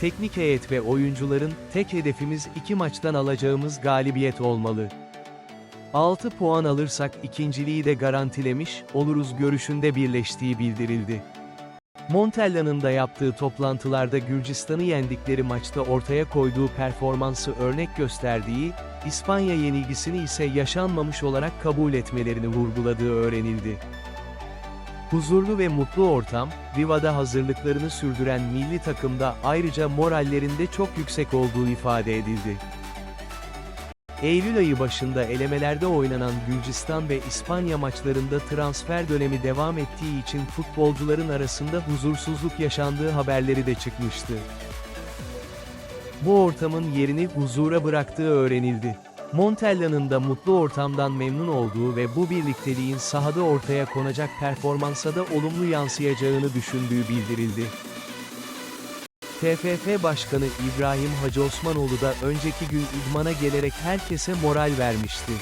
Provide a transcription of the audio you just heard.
Teknik heyet ve oyuncuların, tek hedefimiz iki maçtan alacağımız galibiyet olmalı. 6 puan alırsak ikinciliği de garantilemiş, oluruz görüşünde birleştiği bildirildi. Montella'nın da yaptığı toplantılarda Gürcistan'ı yendikleri maçta ortaya koyduğu performansı örnek gösterdiği, İspanya yenilgisini ise yaşanmamış olarak kabul etmelerini vurguladığı öğrenildi. Huzurlu ve mutlu ortam, Riva'da hazırlıklarını sürdüren milli takımda ayrıca morallerinde çok yüksek olduğu ifade edildi. Eylül ayı başında elemelerde oynanan Gürcistan ve İspanya maçlarında transfer dönemi devam ettiği için futbolcuların arasında huzursuzluk yaşandığı haberleri de çıkmıştı. Bu ortamın yerini huzura bıraktığı öğrenildi. Montella'nın da mutlu ortamdan memnun olduğu ve bu birlikteliğin sahada ortaya konacak performansa da olumlu yansıyacağını düşündüğü bildirildi. TFF Başkanı İbrahim Hacı Osmanoğlu da önceki gün idmana gelerek herkese moral vermişti.